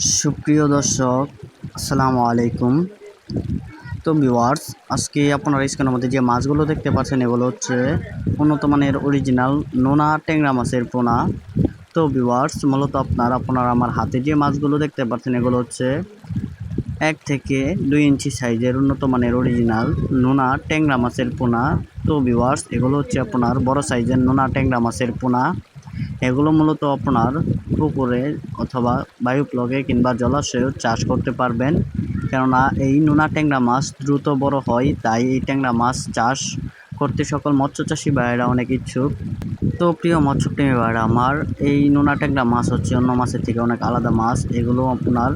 সুপ্রিয় দর্শক, আসসালামু আলাইকুম। তো ভিউয়ার্স, আজকে আপনারা স্ক্রিনের মধ্যে যে মাছগুলো দেখতে পাচ্ছেন, এগুলো হচ্ছে উন্নত মানের অরিজিনাল নোনা ট্যাংরা মাছের পোনা। তো ভিউয়ার্স, মূলত আপনারা আপনারা আমার হাতে যে মাছগুলো দেখতে পাচ্ছেন, এগুলো হচ্ছে এক থেকে দুই ইঞ্চি সাইজের উন্নত মানের অরিজিনাল নোনা ট্যাংরা মাছের পোনা। তো ভিউয়ার্স, এগুলো হচ্ছে আপনার বড় সাইজের নোনা ট্যাংরা মাছের পোনা। এগুলো মূলত আপনার পুকুরে অথবা বায়ুপ্লগে কিংবা জলাশয়ে চাষ করতে পারবেন। কেননা এই নোনা ট্যাংরা মাছ দ্রুত বড় হয়, তাই এই ট্যাংরা মাছ চাষ করতে সকল মৎস্যচাষী ভাইয়েরা অনেক ইচ্ছুক। তো প্রিয় মৎস্যপ্রেমী ভাইয়েরা, আমার এই নোনা ট্যাংরা মাছ হচ্ছে অন্য মাছের থেকে অনেক আলাদা মাছ। এগুলো আপনার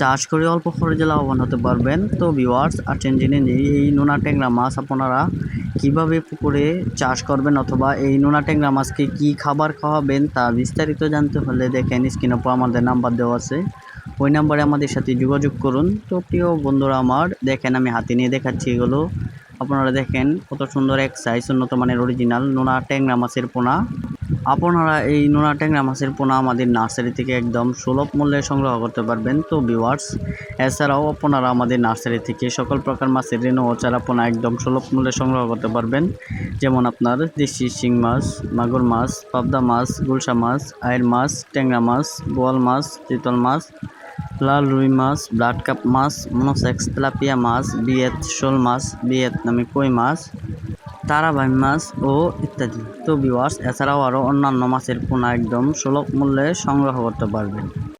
চাষ করে অল্প খরচে লাভবান হতে পারবেন। তো ভিওয়ার্স আছেন জেনে নিই এই নোনা ট্যাংরা মাছ আপনারা কীভাবে পুকুরে চাষ করবেন অথবা এই নোনা ট্যাংরা মাছকে কি খাবার খাওয়াবেন তা বিস্তারিত জানতে হলে দেখেন স্ক্রিনে উপর আমাদের নাম্বার দেওয়া আছে। ওই নাম্বারে আমাদের সাথে যোগাযোগ করুন। তো প্রিয় বন্ধুরা আমার, দেখেন আমি হাতে নিয়ে দেখাচ্ছি এগুলো। আপনারা দেখেন কত সুন্দর এক সাইজ উন্নত মানের অরিজিনাল নোনা ট্যাংরা মাছের পোনা। আপনারা এই নোনা ট্যাংরা মাছের পোনা আমাদের নার্সারি থেকে একদম সুলভ মূল্যে সংগ্রহ করতে পারবেন। তো ভিওয়ার্স এছাড়াও আপনারা আমাদের নার্সারি থেকে সকল প্রকার মাছের রেণু ও চারা পোনা একদম সুলভ মূল্যে সংগ্রহ করতে পারবেন। যেমন আপনার দেশি শিং মাছ, মাগুর মাছ, পাবদা মাছ, গুলশা মাছ আয়ের মাছ, ট্যাংরা মাছ, বোয়াল মাছ চিতল মাছ, লাল রুই মাছ, ব্লাড কাপ মাছ, মনোসেক্স, তেলাপিয়া মাছ, বিয়েত শোল মাছ, বিয়েত নামে কই মাছ তারাবাই মাছ ও ইত্যাদি। তো বিওয়ার্স এছাড়াও আরও অন্যান্য মাছের পোনা একদম সুলভ মূল্যে সংগ্রহ করতে পারবেন।